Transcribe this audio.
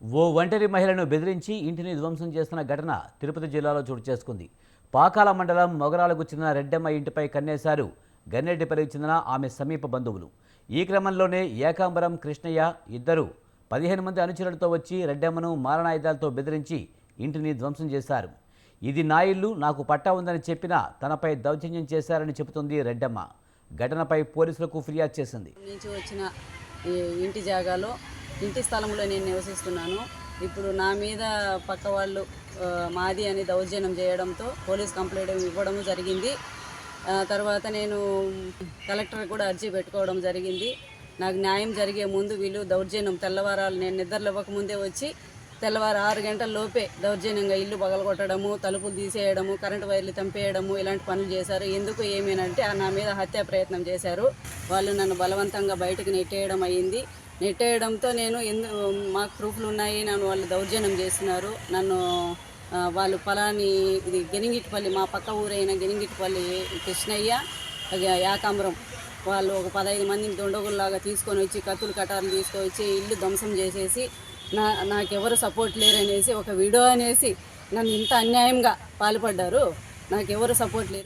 ఓ ఒంటరి మహిళను బెదిరించి ఇంటిని ధ్వంసం చేస్తున్న ఘటన తిరుపతి జిల్లాలో చోటు చేసుకుంది. పాకాల మండలం మొగరాలకు చెందిన రెడ్డమ్మ ఇంటిపై కన్నేశారు గన్నెడ్డిపల్లికి చెందిన ఆమె సమీప బంధువులు. ఈ క్రమంలోనే ఏకాంబరం కృష్ణయ్య ఇద్దరు పదిహేను మంది అనుచరులతో వచ్చి రెడ్డమ్మను మారణాయుధాలతో బెదిరించి ఇంటిని ధ్వంసం చేశారు. ఇది నా ఇల్లు నాకు పట్టా ఉందని చెప్పినా తనపై దౌర్జన్యం చేశారని చెబుతుంది రెడ్డమ్మ. ఘటనపై పోలీసులకు ఫిర్యాదు చేసింది. నుంచి వచ్చిన ఇంటి జాగాలో ఇంటి స్థలంలో నేను నివసిస్తున్నాను. ఇప్పుడు నా మీద పక్క వాళ్ళు మాది అని దౌర్జన్యం చేయడంతో పోలీస్ కంప్లైంట్ ఇవ్వడం జరిగింది. తర్వాత నేను కలెక్టర్ కూడా అర్జీ పెట్టుకోవడం జరిగింది. నాకు న్యాయం జరిగే ముందు వీళ్ళు దౌర్జన్యం తెల్లవారాలు నేను నిద్రలు ఇవ్వకముందే వచ్చి తెల్లవారు ఆరు గంటల లోపే దౌర్జన్యంగా ఇల్లు పగలగొట్టడము తలుపులు తీసేయడము కరెంటు వైర్లు తంపేయడము ఇలాంటి పనులు చేశారు. ఎందుకు ఏమేనంటే ఆ నా మీద హత్యా ప్రయత్నం చేశారు. వాళ్ళు నన్ను బలవంతంగా బయటకు నెట్టేయడం అయ్యింది నెట్టేయడంతో నేను ఎందు మాకు ప్రూఫ్లు ఉన్నాయి నన్ను వాళ్ళు దౌర్జన్యం చేస్తున్నారు నన్ను వాళ్ళు ఫలాని ఇది గెనింగిటిపల్లి మా పక్క ఊరైన గెనింగిటిపల్లి కృష్ణయ్య యాకాంబరం వాళ్ళు ఒక పదహైదు మందిని దొండగుల్లాగా తీసుకొని వచ్చి కత్తులు కటార్లు తీసుకొని వచ్చి ఇల్లు ధ్వంసం చేసేసి నా నాకెవరు సపోర్ట్ లేరనేసి ఒక వీడియో అనేసి నన్ను ఇంత అన్యాయంగా పాల్పడ్డారు. నాకెవరు సపోర్ట్ లేరు.